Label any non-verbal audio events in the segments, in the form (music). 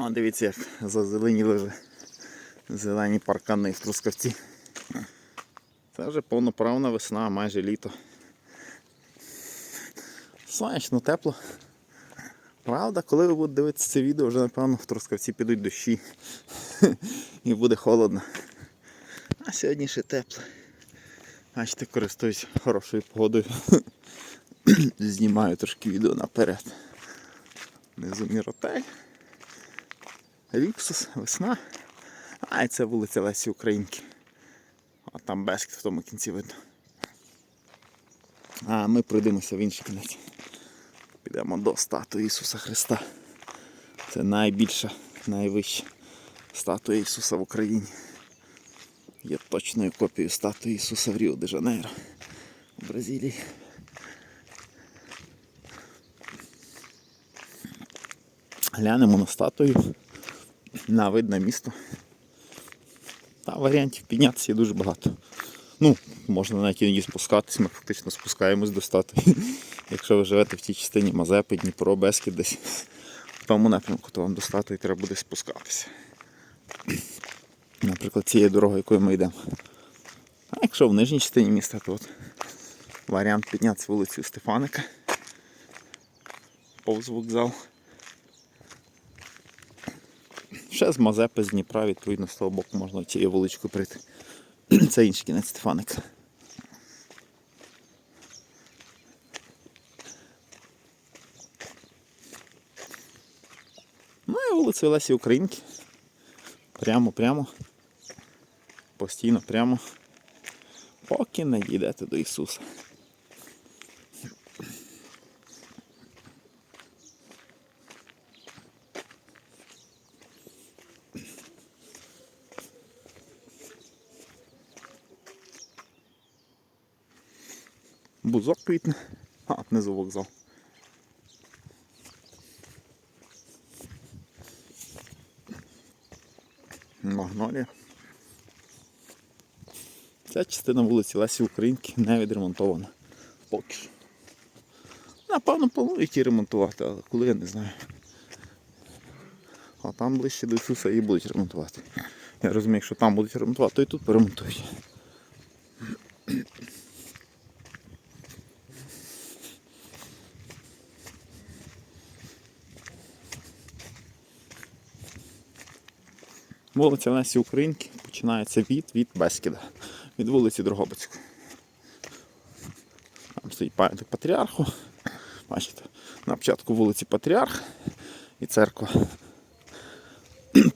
О, дивіться, як зазеленіли вже зелені паркани в Трускавці. Це вже повноправна весна, майже літо. Сонячно, тепло. Правда, коли ви будете дивитися це відео, вже напевно в Трускавці підуть дощі (laughs) і буде холодно. А сьогодні ще тепло. Бачите, користуюсь хорошою погодою. (clears throat) Знімаю трошки відео наперед. Внизу Міротель. Ріксус, весна. А і це вулиця Лесі Українки. А там Бешкет в тому кінці видно. А ми пройдемося в інший кінець. Підемо до статуї Ісуса Христа. Це найбільша, найвища статуя Ісуса в Україні. Є точною копією статуї Ісуса в Ріо де Жанейро у Бразилії. Глянемо на статую, на видне місто. Та варіантів піднятися є дуже багато. Ну, можна навіть іноді спускатись, ми фактично спускаємось до статуї. (laughs) Якщо ви живете в тій частині Мазепи, Дніпро, Бескід десь в тому напрямку, то вам до статуї треба буде спускатися. Наприклад, цією дорогою, якою ми йдемо. А якщо в нижній частині міста, то от варіант піднятися вулицю Стефаника. Повз вокзал. Ще з Мазепи, з Дніпра, відповідно, з того боку можна цією вуличкою прийти. (clears throat) Це інший кінець Стефаника. Ну і вулиця Лесі Українки. Прямо, прямо. Постійно прямо. Поки не дійдете до Ісуса. Бузок квітне. А, внизу вокзал. Магнолія. Ця частина вулиці Лесі Українки не відремонтована. Поки що. Напевно, планують її ремонтувати, але коли я не знаю. А там ближче до Ісуса її будуть ремонтувати. Я розумію, якщо там будуть ремонтувати, то і тут поремонтують. Вулиця Лесі Українки починається від, від Бескіда, від вулиці Дрогобицької. Там стоїть пам'ятник патріарху. Бачите, на початку вулиці Патріарх і церква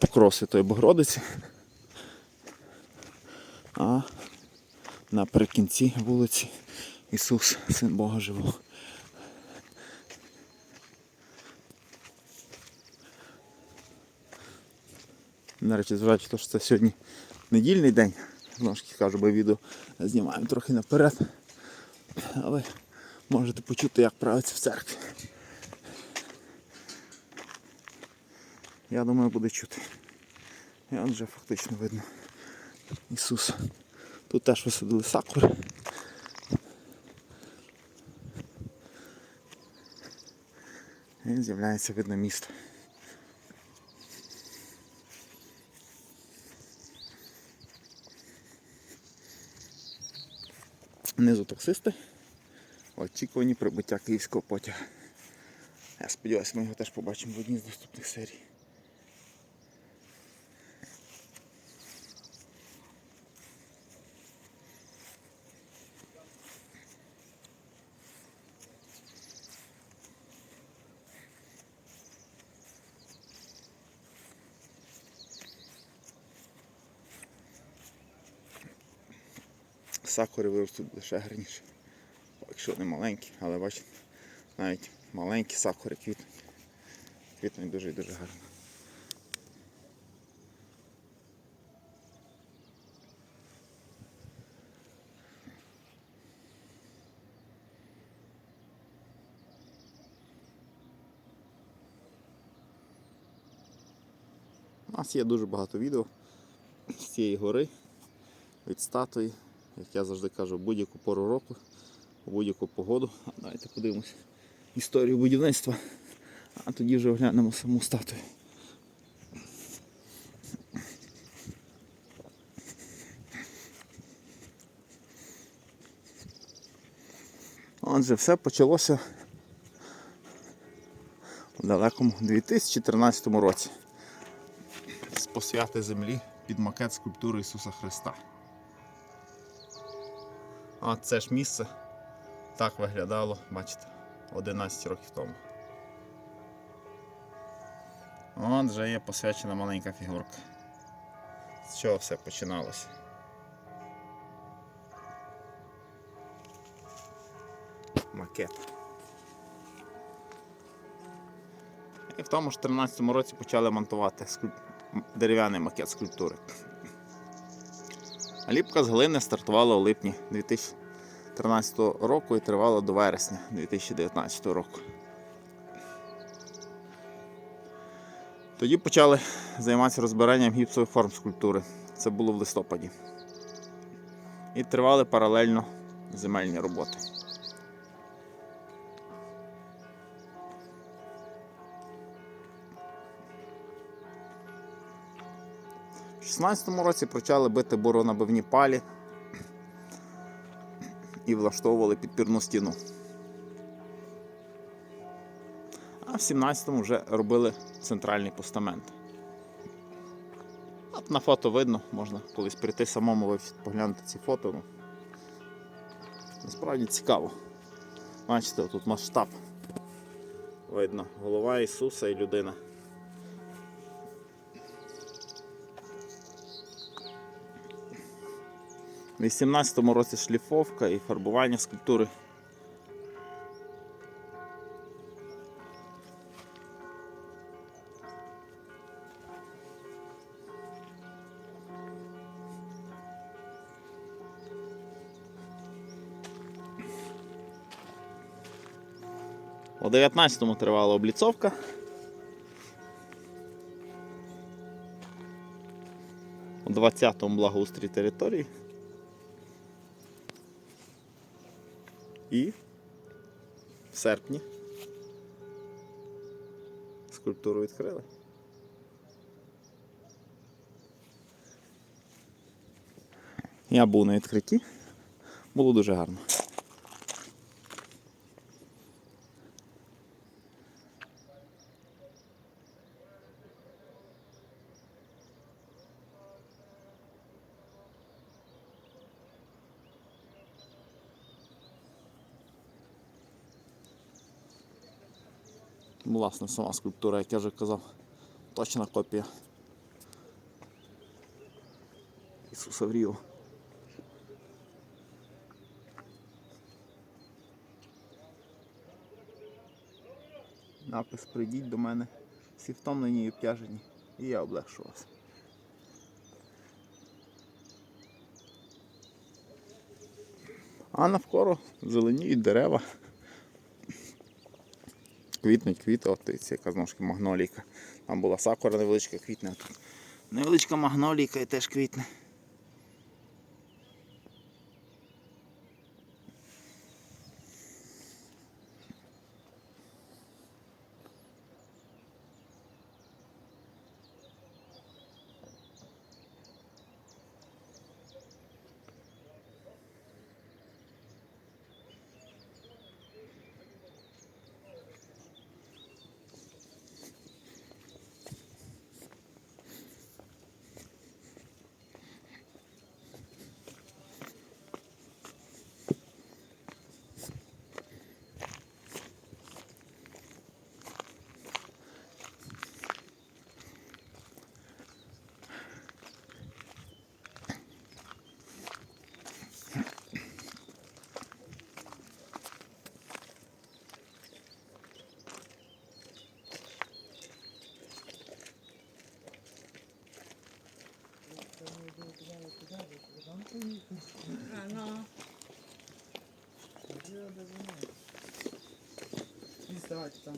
Покров Святої Богородиці. А наприкінці вулиці Ісус, Син Бога Живого. До зважаючи, те, що це сьогодні недільний день. Знову ж кажу, бо відео знімаємо трохи наперед. А ви можете почути, як правиться в церкві. Я думаю, буде чути. І он вже фактично видно Ісус. Тут теж висадили сакури. І з'являється видно місто. Внизу таксисти. Очікувані прибуття київського потяга. Я сподіваюся, ми його теж побачимо в одній з наступних серій. Сакури виростуть лише гарніше. Якщо не маленькі, але бачите, навіть маленькі сакури квітнуть. Квітнуть дуже і дуже гарно. У нас є дуже багато відео з цієї гори від статуї, як я завжди кажу, будь-яку пору року, будь-яку погоду. А Давайте подивимося історію будівництва, а тоді вже оглянемо саму статую. Отже, все почалося у далекому 2013 році з посвяти землі під макет скульптури Ісуса Христа. А це ж місце так виглядало, бачите, 11 років тому. От вже є посвячена маленька фігурка. З чого все починалося? Макет. І в тому ж 13-му році почали монтувати дерев'яний макет скульптури. Ліпка з глини стартувала у липні 2013 року і тривала до вересня 2019 року. Тоді почали займатися розбиранням гіпсових форм скульптури. Це було в листопаді. І тривали паралельно земельні роботи. У 16-му році почали бити буронабивні палі і влаштовували підпірну стіну. А в 17-му вже робили центральний постамент. От на фото видно, можна колись прийти самому поглянути ці фото. Ну, насправді цікаво. Бачите, тут масштаб. Видно, голова Ісуса і людина. У 18-му році шліфовка і фарбування скульптури. У 19-му тривала обліцовка. У 20-му благоустрій території. І в серпні скульптуру відкрили. Я був на відкритті. Було дуже гарно. Власне, сама скульптура, як я вже казав, точна копія Ісуса в Ріо. Напис прийдіть до мене, всі втомлені і обтяжені, і я облегшу вас. А навколо зеленіють дерева. Квітнуть квіти, от яка знову ж магнолійка. Там була сакура невеличка квітне, а тут невеличка магнолійка і теж квітне. там.